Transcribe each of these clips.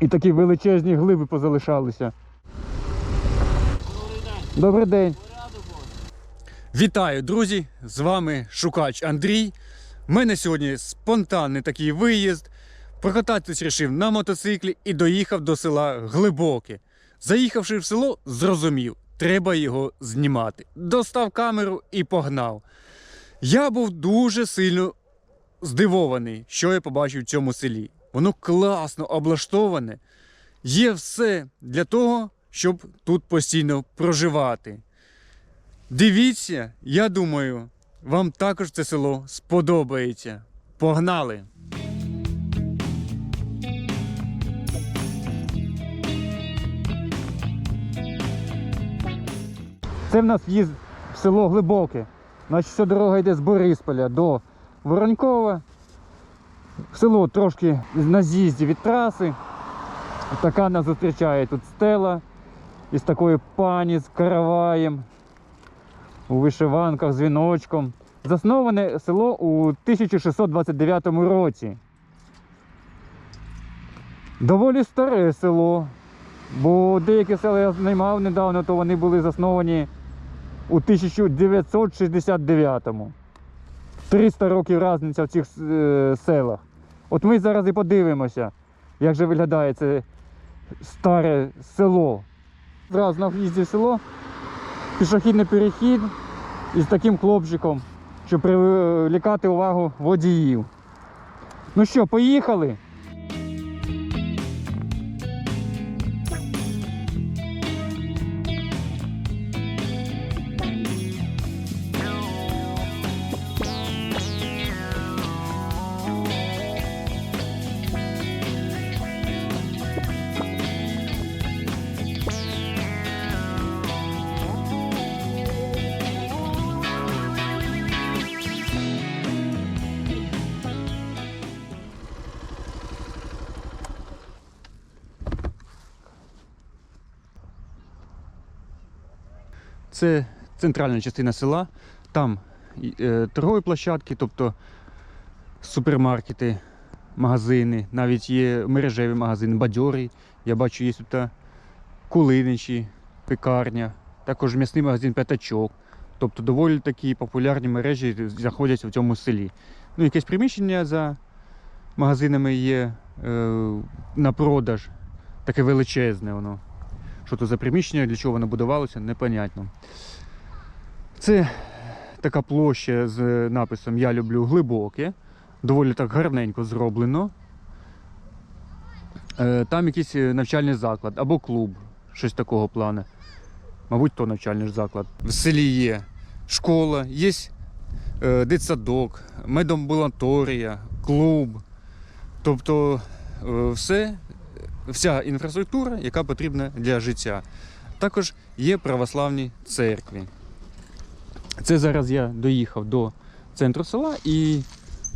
І такі величезні глиби позалишалися. Добрий день. Вітаю, друзі! З вами Шукач Андрій. У мене сьогодні спонтанний такий виїзд. Прокататись рішив на мотоциклі і доїхав до села Глибоке. Заїхавши в село, зрозумів, треба його знімати. Достав камеру і погнав. Я був дуже сильно здивований, що я побачив в цьому селі. Воно класно облаштоване. Є все для того, щоб тут постійно проживати. Дивіться, я думаю, вам також це село сподобається. Погнали! Це в нас в'їзд в село Глибоке. Значить, вся дорога йде з Борисполя до Воронькова. Село трошки на з'їзді від траси. Така нас зустрічає тут стела із такою пані з караваєм у вишиванках з віночком. Засноване село у 1629 році. Доволі старе село, бо деякі села я знімав недавно, то вони були засновані у 1969-му. 300 років різниця в цих е, селах. От ми зараз і подивимося, як же виглядає це старе село. Зразу на в'їзді в село пішохідний перехід із таким хлопчиком, щоб привлікати увагу водіїв. Ну що, поїхали? Це центральна частина села. Там е, торгові площадки, тобто супермаркети, магазини, навіть є мережеві магазини, бадьорий. Я бачу, є тут кулиничі, пекарня, також м'ясний магазин п'ятачок. Тобто доволі такі популярні мережі знаходяться в цьому селі. Ну, якесь приміщення за магазинами є е, на продаж, таке величезне воно. Що то за приміщення, для чого воно будувалося, непонятно. Це така площа з написом Я люблю глибоке. Доволі так гарненько зроблено. Е, Там якийсь навчальний заклад або клуб, щось такого плану. Мабуть, то навчальний заклад. В селі є школа, є е, дитсадок, медамбулаторія, клуб. Тобто е, все вся інфраструктура, яка потрібна для життя. Також є православні церкви. Це зараз я доїхав до центру села і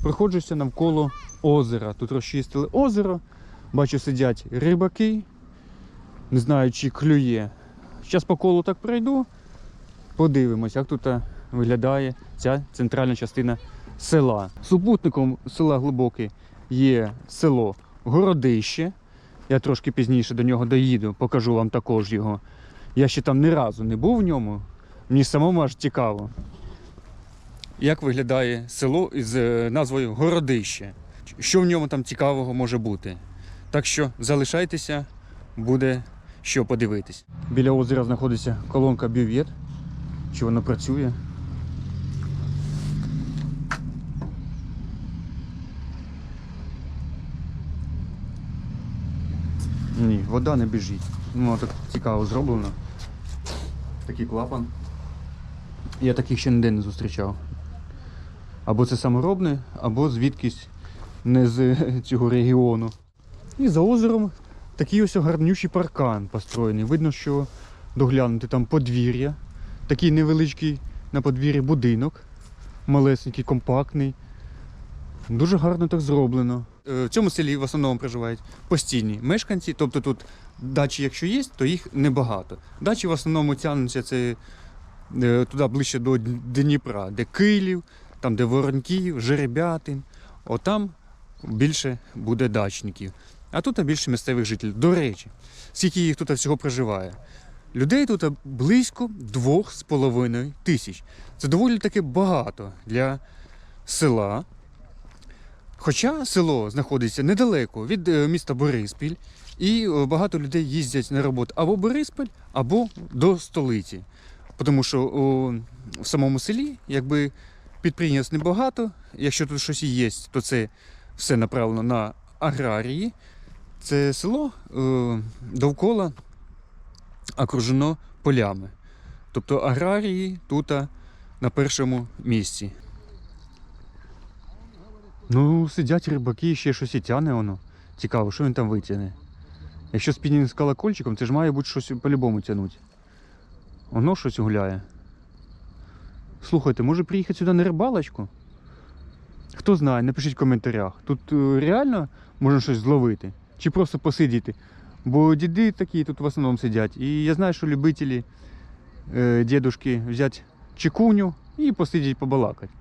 проходжуся навколо озера. Тут розчистили озеро. Бачу, сидять рибаки. Не знаю, чи клює. Зараз по колу так пройду. Подивимось, як тут е, виглядає ця центральна частина села. Супутником села Глибоке є село Городище. Я трошки пізніше до нього доїду, покажу вам також його. Я ще там ні разу не був в ньому. Мені самому аж цікаво. Як виглядає село із е, назвою Городище. Що в ньому там цікавого може бути. Так що залишайтеся, буде що подивитись. Біля озера знаходиться колонка бювет. Чи вона працює? Ні, вода не біжить. Ну, так цікаво зроблено. Такий клапан. Я таких ще ніде не зустрічав. Або це саморобне, або звідкись не з цього регіону. І за озером такий ось гарнючий паркан построєний. Видно, що доглянути там подвір'я. Такий невеличкий на подвір'ї будинок. Малесенький, компактний. Дуже гарно так зроблено. Е, В цьому селі в основному проживають постійні мешканці, тобто тут дачі, якщо є, то їх небагато. Дачі в основному тягнуться це е, туди ближче до Дніпра, де Килів, там, де Воронків, Жеребятин. Отам більше буде дачників. а тут більше місцевих жителів. До речі, скільки їх тут всього проживає. Людей тут близько 2,5 тисяч. Це доволі таки багато для села. Хоча село знаходиться недалеко від е, міста Бориспіль, і е, багато людей їздять на роботу або Бориспіль, або до столиці. Тому що о, в самому селі, якби підприємств небагато, якщо тут щось є, то це все направлено на аграрії. Це село е, довкола окружено полями. Тобто аграрії тут на першому місці. Ну, сидять рибаки, ще щось і тяне воно. Цікаво, що він там витягне. Якщо спінінг з колокольчиком, це ж має бути щось по-любому тягнути. Воно щось гуляє. Слухайте, може приїхати сюди на рибалочку? Хто знає, напишіть в коментарях. Тут е, реально можна щось зловити. Чи просто посидіти. Бо діди такі тут в основному сидять. І я знаю, що любителі е, дідушки взяти чекуню і посидіти побалакати.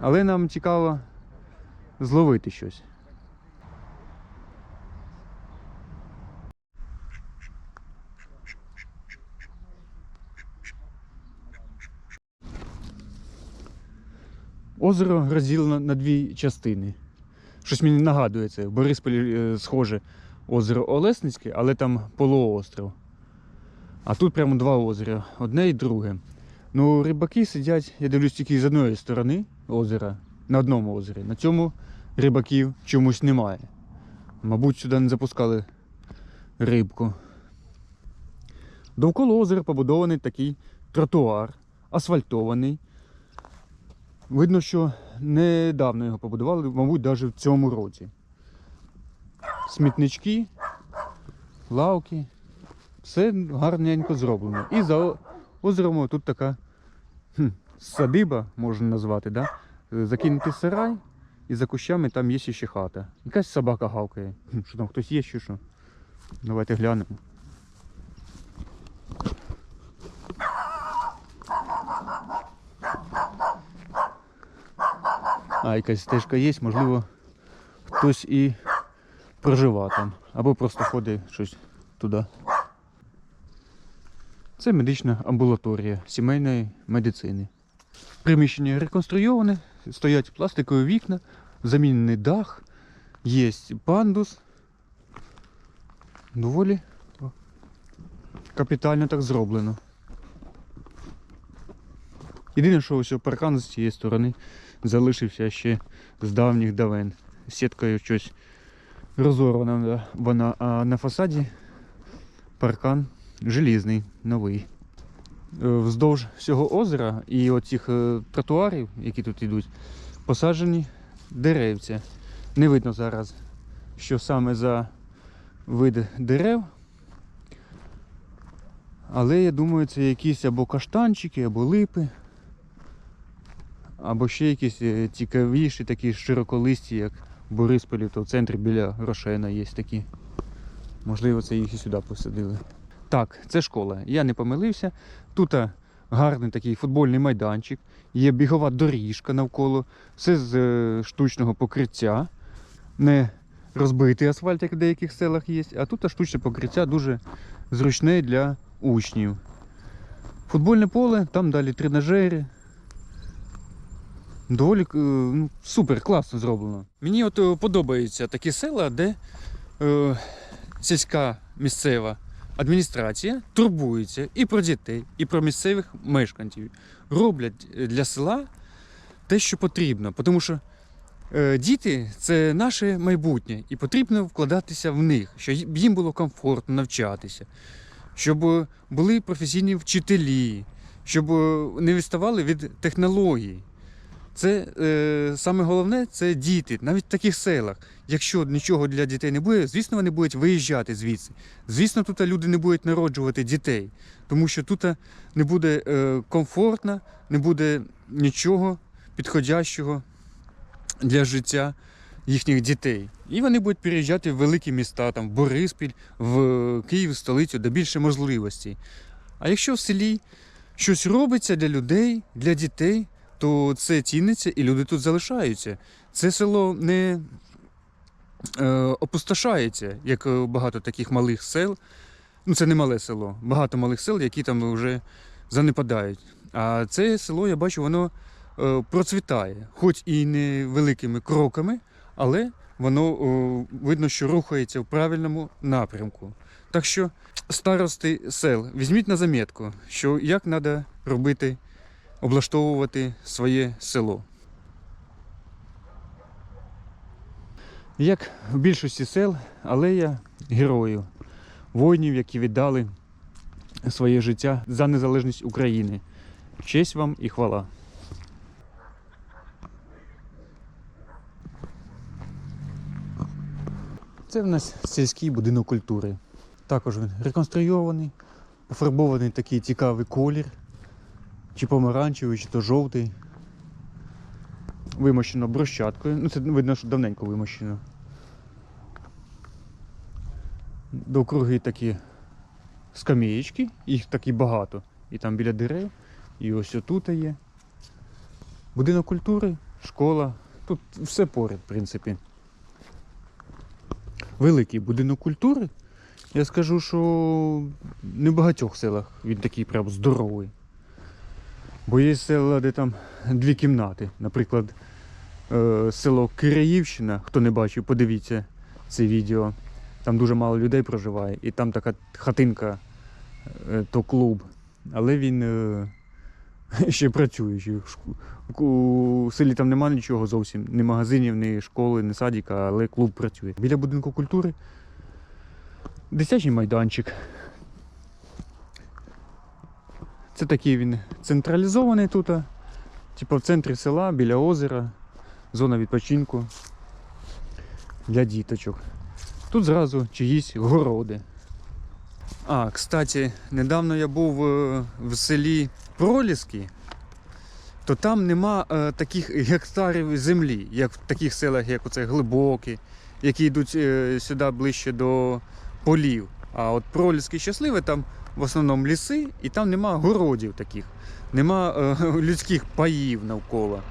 Але нам цікаво зловити щось. Озеро розділено на дві частини. Щось мені нагадує це. В Борисполі е, схоже озеро Олесницьке, але там полуостров. А тут прямо два озера, одне і друге. Ну, рибаки сидять, я дивлюсь тільки з одної сторони озера, на одному озері. На цьому рибаків чомусь немає. Мабуть, сюди не запускали рибку. Довкола озера побудований такий тротуар, асфальтований. Видно, що недавно його побудували, мабуть, навіть в цьому році. Смітнички, лавки. Все гарненько зроблено. І за озером тут така хм, садиба, можна назвати, да? Закинутий сарай, і за кущами там є ще хата. Якась собака гавкає. Що там хтось є чи що? Давайте глянемо. А, якась стежка є, можливо, хтось і проживає там. Або просто ходить щось туди. Це медична амбулаторія сімейної медицини. Приміщення реконструйоване, стоять пластикові вікна, замінений дах, є пандус. Доволі капітально так зроблено. Єдине, що ось паркан з цієї сторони залишився ще з давніх давен. Сіткою щось розорвана вона, а на фасаді паркан желізний, новий. Е, Вздовж всього озера і оцих е, тротуарів, які тут йдуть, посаджені деревця. Не видно зараз, що саме за вид дерев. Але я думаю, це якісь або каштанчики, або липи, або ще якісь е, цікавіші, такі широколисті, як в Борисполі, то в центрі біля Рошена є такі. Можливо, це їх і сюди посадили. Так, це школа. Я не помилився. Тут гарний такий футбольний майданчик, є бігова доріжка навколо, все з е, штучного покриття. Не розбитий асфальт, як в деяких селах є, а тут штучне покриття дуже зручне для учнів. Футбольне поле, там далі тренажери. Доволі е, ну, супер, класно зроблено. Мені от е, подобаються такі села, де е, сільська місцева адміністрація турбується і про дітей, і про місцевих мешканців. Роблять для села те, що потрібно. Тому що е, діти це наше майбутнє, і потрібно вкладатися в них, щоб їм було комфортно навчатися, щоб були професійні вчителі, щоб не відставали від технологій. Це е, саме головне це діти, навіть в таких селах. Якщо нічого для дітей не буде, звісно, вони будуть виїжджати звідси. Звісно, тут люди не будуть народжувати дітей, тому що тут не буде е, комфортно, не буде нічого підходящого для життя їхніх дітей. І вони будуть переїжджати в великі міста, там, в Бориспіль, в Київ, столицю, де більше можливостей. А якщо в селі щось робиться для людей, для дітей, то це ціниться і люди тут залишаються. Це село не опустошається, як е, багато таких малих сел. Ну, це не мале село, багато малих сел, які там вже занепадають. А це село, я бачу, воно е, процвітає, хоч і не великими кроками, але воно видно, що рухається в правильному напрямку. Так що, старости сел, візьміть на замітку, що як треба робити, облаштовувати своє село. Як в більшості сел, алея героїв, воїнів, які віддали своє життя за незалежність України. Честь вам і хвала. Це в нас сільський будинок культури. Також він реконструйований, пофарбований такий цікавий колір, чи помаранчевий, чи то жовтий. Вимощено брусчаткою. Ну, це видно, що давненько вимощено. Довкруги такі скам'ячки, їх такі багато. І там біля дерев, і ось отут є. Будинок культури, школа. Тут все поряд, в принципі. Великий будинок культури. Я скажу, що не в багатьох селах він такий прям здоровий. Бо є села, де там дві кімнати. Наприклад, е, село Кираївщина, хто не бачив, подивіться це відео. Там дуже мало людей проживає, і там така хатинка, е, то клуб. Але він е, ще. В шку- У селі там немає нічого зовсім, ні магазинів, ні школи, ні садика, але клуб працює. Біля будинку культури дитячий майданчик. Це такий він централізований тут, типу в центрі села, біля озера, зона відпочинку для діточок. Тут зразу чиїсь городи. А, кстати, недавно я був е, в селі Проліски, то там нема е, таких гектарів землі, як в таких селах, як оце Глибокі, які йдуть е, сюди ближче до полів. А от Проліски щасливе, там в основному ліси, і там нема городів таких, нема людських паїв навколо.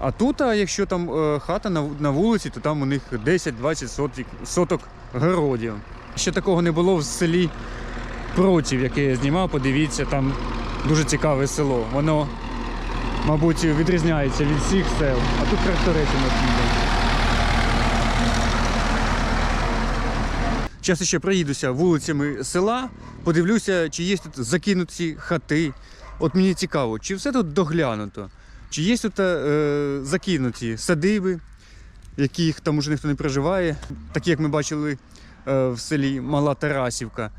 А тут, а якщо там е, хата на, вулиці, то там у них 10-20 соток, городів. Ще такого не було в селі Протів, яке я знімав, подивіться, там дуже цікаве село. Воно, мабуть, відрізняється від всіх сел. А тут тракторець у нас. Зараз ще проїдуся вулицями села, подивлюся, чи є тут закинуті хати. От мені цікаво, чи все тут доглянуто, чи є тут е, закинуті садиби, яких там уже ніхто не проживає, такі як ми бачили е, в селі Мала Тарасівка.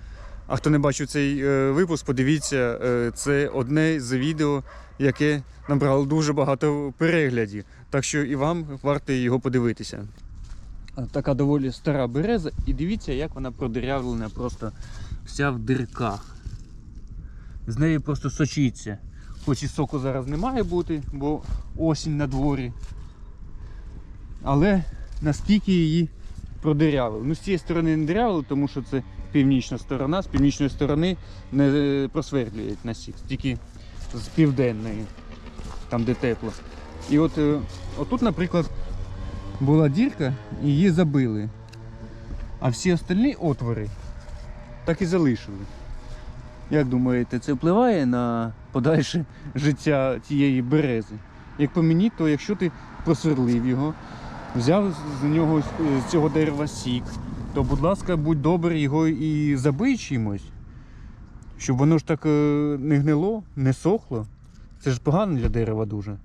А хто не бачив цей е, випуск, подивіться, е, це одне з відео, яке набрало дуже багато переглядів. Так що і вам варто його подивитися. Така доволі стара береза, і дивіться, як вона продирявлена просто вся в дирках. З неї просто сочиться. Хоч і соку зараз не має бути, бо осінь на дворі. Але наскільки її продирявили. Ну, з цієї сторони не дирявили, тому що це північна сторона, з північної сторони не е, просвердлюють насік, тільки з південної, там де тепло. І от е, отут, наприклад, була дірка її забили. А всі остальні отвори так і залишили. Як думаєте, це впливає на подальше життя цієї берези? Як по мені, то якщо ти просверлив його, взяв з нього з- з цього дерева сік, то, будь ласка, будь добрий його і забий чимось, щоб воно ж так е, не гнило, не сохло. Це ж погано для дерева дуже.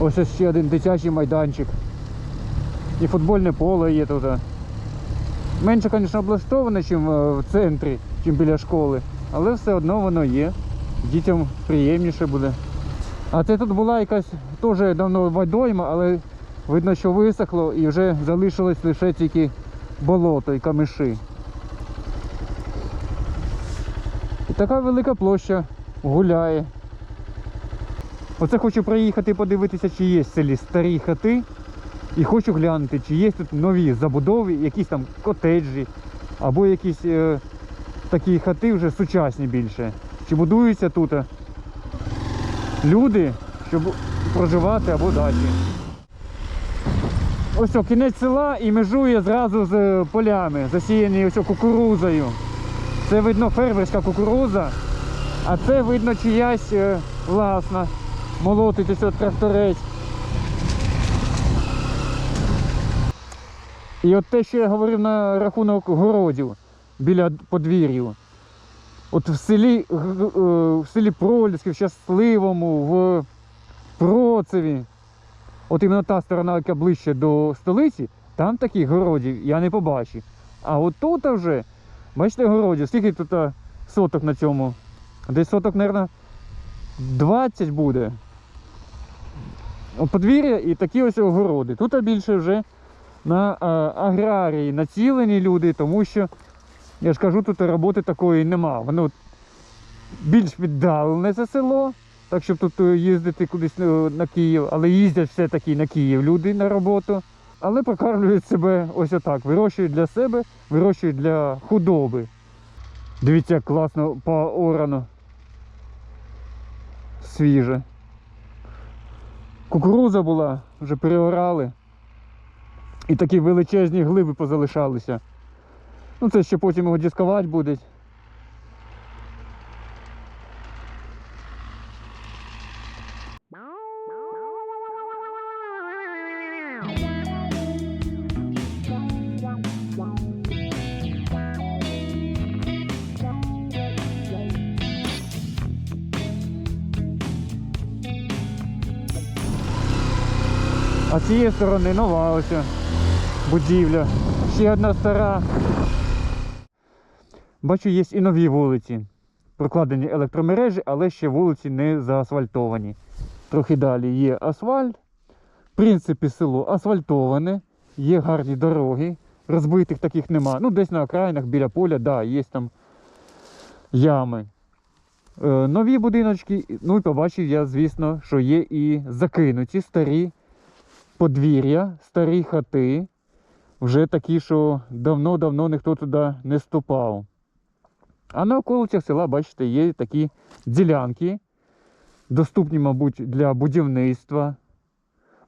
Ось ще один дитячий майданчик. І футбольне поле є тут. Менше, звісно, облаштоване, ніж в центрі, ніж біля школи. Але все одно воно є. Дітям приємніше буде. А це тут була якась теж давно водойма, але видно, що висохло і вже залишилось лише тільки болото і камиші. І така велика площа гуляє. Оце хочу проїхати подивитися, чи є в селі старі хати. І хочу глянути, чи є тут нові забудови, якісь там котеджі, або якісь е, такі хати вже сучасні більше. Чи будуються тут люди, щоб проживати або дачі. Ось о, кінець села і межує зразу з е, полями, засіяні ось о, кукурузою. Це видно фермерська кукуруза, а це видно чиясь е, власна. Молотить ось от тракторець. І от те, що я говорив на рахунок городів біля подвір'ю. От в селі, е, в селі Проліськів, в Щасливому, в Процеві, от іменно та сторона, яка ближче до столиці, там таких городів я не побачив. А от тут вже, бачите, городів, скільки тут соток на цьому? Десь соток, мабуть, 20 буде. Подвір'я і такі ось огороди. Тут більше вже на аграрії націлені люди, тому що, я ж кажу, тут роботи такої нема. Воно більш віддалене це село, так щоб тут е, їздити кудись е, на Київ, але їздять все-таки на Київ люди на роботу. Але прокармлюють себе ось отак. Вирощують для себе, вирощують для худоби. Дивіться, як класно поорано. Свіже. Кукуруза була, вже переорали. І такі величезні глиби позалишалися. Ну це ще потім його дискувати будуть. А цієї сторони нова ось будівля. Ще одна стара. Бачу, є і нові вулиці. Прокладені електромережі, але ще вулиці не заасфальтовані. Трохи далі є асфальт. В принципі, село асфальтоване, є гарні дороги. Розбитих таких нема. Ну, десь на окраїнах біля поля, да, є там ями. Е, нові будиночки, ну і побачив я, звісно, що є і закинуті старі подвір'я, старі хати. Вже такі, що давно-давно ніхто туди не ступав. А на околицях села, бачите, є такі ділянки, доступні, мабуть, для будівництва,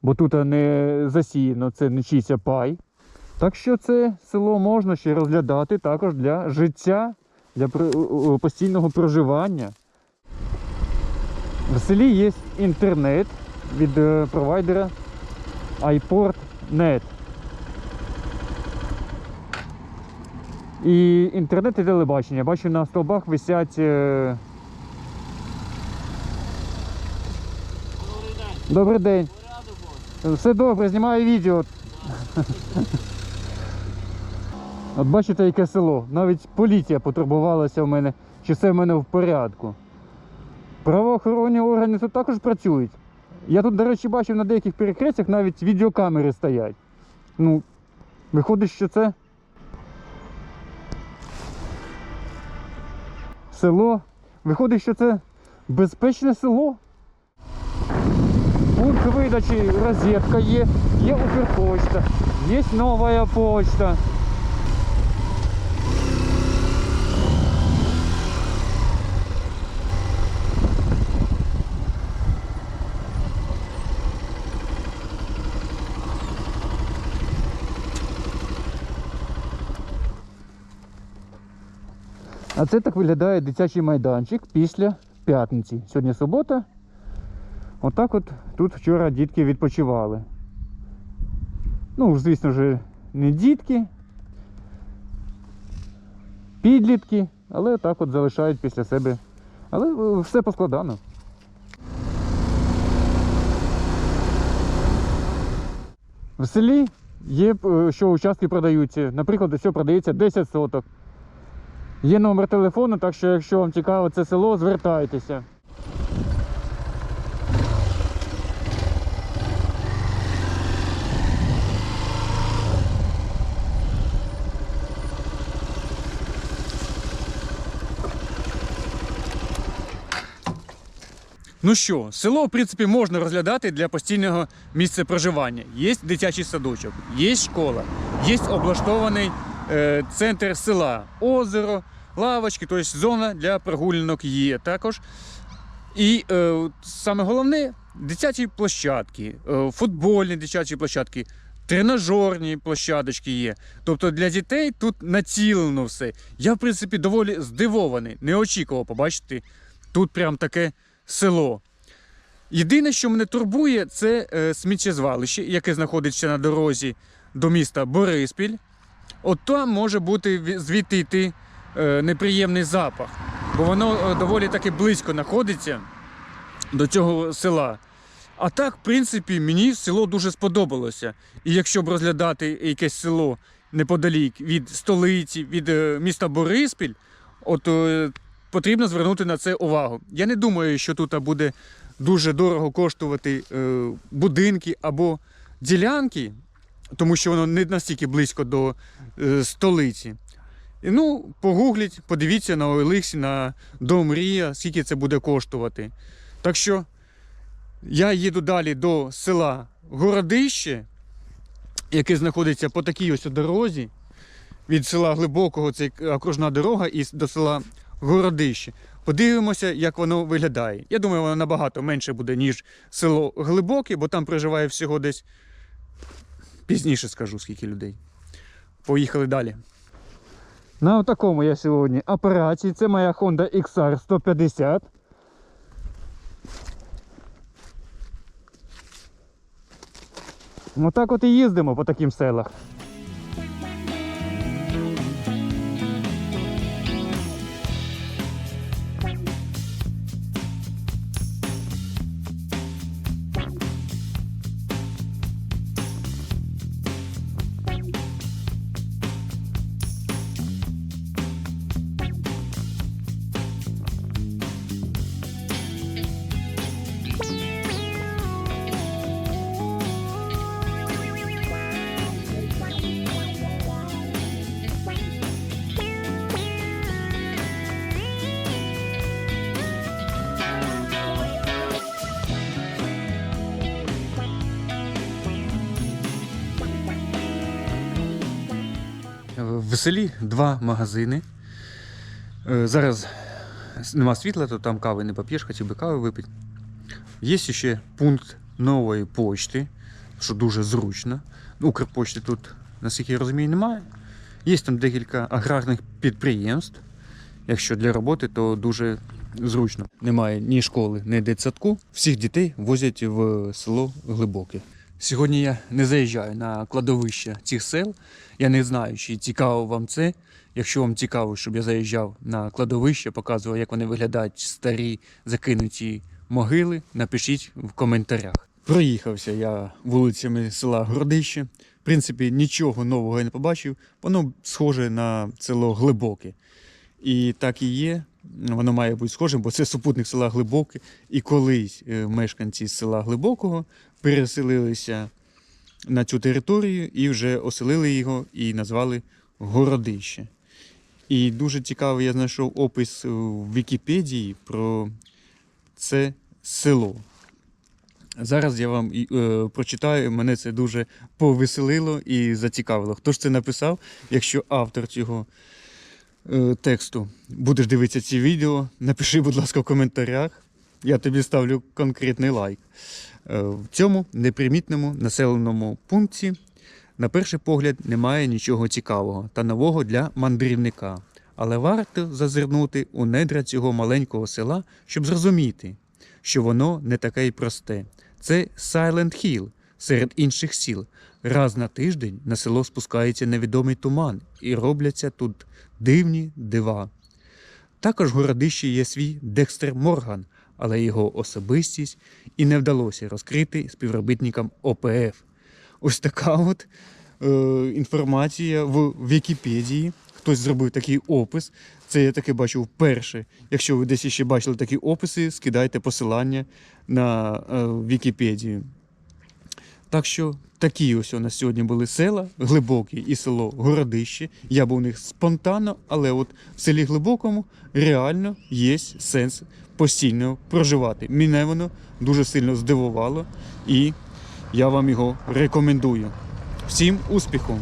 бо тут не засіяно, це не чийся пай. Так що це село можна ще розглядати також для життя, для постійного проживання. В селі є інтернет від е, провайдера iPort.net. І інтернет і телебачення. Бачу, на стовбах висять. е, Добрий день. Добрий день. Все добре, знімаю відео. От бачите, яке село. Навіть поліція потурбувалася в мене, чи все в мене в порядку. Правоохоронні органи тут також працюють. Я тут, до речі, бачив на деяких перехрестях навіть відеокамери стоять. Ну, виходить, що це село. Виходить, що це безпечне село. Пункт видачі розетка є, є Укрпочта, є нова почта. А це так виглядає дитячий майданчик після п'ятниці. Сьогодні субота. Отак от тут вчора дітки відпочивали. Ну, звісно ж, не дітки, підлітки, але так от залишають після себе. Але е, все поскладано. В селі є, е, що участки продаються. Наприклад, що продається 10 соток. Є номер телефону, так що якщо вам цікаво це село, звертайтеся. Ну що, село, в принципі, можна розглядати для постійного місця проживання. Є дитячий садочок, є школа, є облаштований е, центр села, озеро, лавочки, тобто зона для прогулянок є також. І е, саме головне дитячі площадки, е, футбольні дитячі площадки, тренажерні площадочки є. Тобто для дітей тут націлено все. Я, в принципі, доволі здивований, не очікував побачити тут прям таке село. Єдине, що мене турбує, це е, сміттєзвалище, яке знаходиться на дорозі до міста Бориспіль. От там може бути звідти йти неприємний запах, бо воно е, доволі таки близько знаходиться до цього села. А так, в принципі, мені село дуже сподобалося. І якщо б розглядати якесь село неподалік від столиці, від е, міста Бориспіль, от е, потрібно звернути на це увагу. Я не думаю, що тут буде дуже дорого коштувати е, будинки або ділянки, тому що воно не настільки близько до е, столиці. Ну, погугліть, подивіться на OLX, на Дом Мрія, скільки це буде коштувати. Так що я їду далі до села Городище, яке знаходиться по такій ось дорозі. Від села Глибокого це окружна дорога і до села Городище. Подивимося, як воно виглядає. Я думаю, воно набагато менше буде, ніж село Глибоке, бо там проживає всього десь пізніше скажу, скільки людей. Поїхали далі. На такому я сьогодні апараті. Це моя Honda XR 150. Отак от і їздимо по таким селах. В селі два магазини. Е, Зараз нема світла, то там кави не поп'єш, хотів би кави випити. Є ще пункт нової почти, що дуже зручно. Укрпочти тут, наскільки я розумію, немає. Є там декілька аграрних підприємств. Якщо для роботи, то дуже зручно. Немає ні школи, ні дитсадку. Всіх дітей возять в село Глибоке. Сьогодні я не заїжджаю на кладовище цих сел. Я не знаю, чи цікаво вам це. Якщо вам цікаво, щоб я заїжджав на кладовище, показував, як вони виглядають старі закинуті могили, напишіть в коментарях. Проїхався я вулицями села Городище. В принципі, нічого нового я не побачив. Воно схоже на село Глибоке. І так і є. Воно має бути схожим, бо це супутник села Глибоке. І колись е, мешканці села Глибокого переселилися на цю територію і вже оселили його і назвали Городище. І дуже цікавий я знайшов опис в Вікіпедії про це село. Зараз я вам е, прочитаю, мене це дуже повеселило і зацікавило. Хто ж це написав? Якщо автор цього е, тексту будеш дивитися ці відео, напиши, будь ласка, в коментарях. Я тобі ставлю конкретний лайк. Е, В цьому непримітному населеному пункті, на перший погляд, немає нічого цікавого та нового для мандрівника. Але варто зазирнути у недра цього маленького села, щоб зрозуміти, що воно не таке й просте. Це Silent Hill серед інших сіл. Раз на тиждень на село спускається невідомий туман і робляться тут дивні дива. Також в городищі є свій Декстер Морган, але його особистість і не вдалося розкрити співробітникам ОПФ. Ось така от е, інформація в Вікіпедії. Хтось зробив такий опис. Це я таке бачу вперше. Якщо ви десь ще бачили такі описи, скидайте посилання на е, Вікіпедію. Так що такі ось у нас сьогодні були села глибокі і село Городище. Я був у них спонтанно, але от в селі Глибокому реально є сенс постійно проживати. Мене воно дуже сильно здивувало, і я вам його рекомендую. Всім успіху!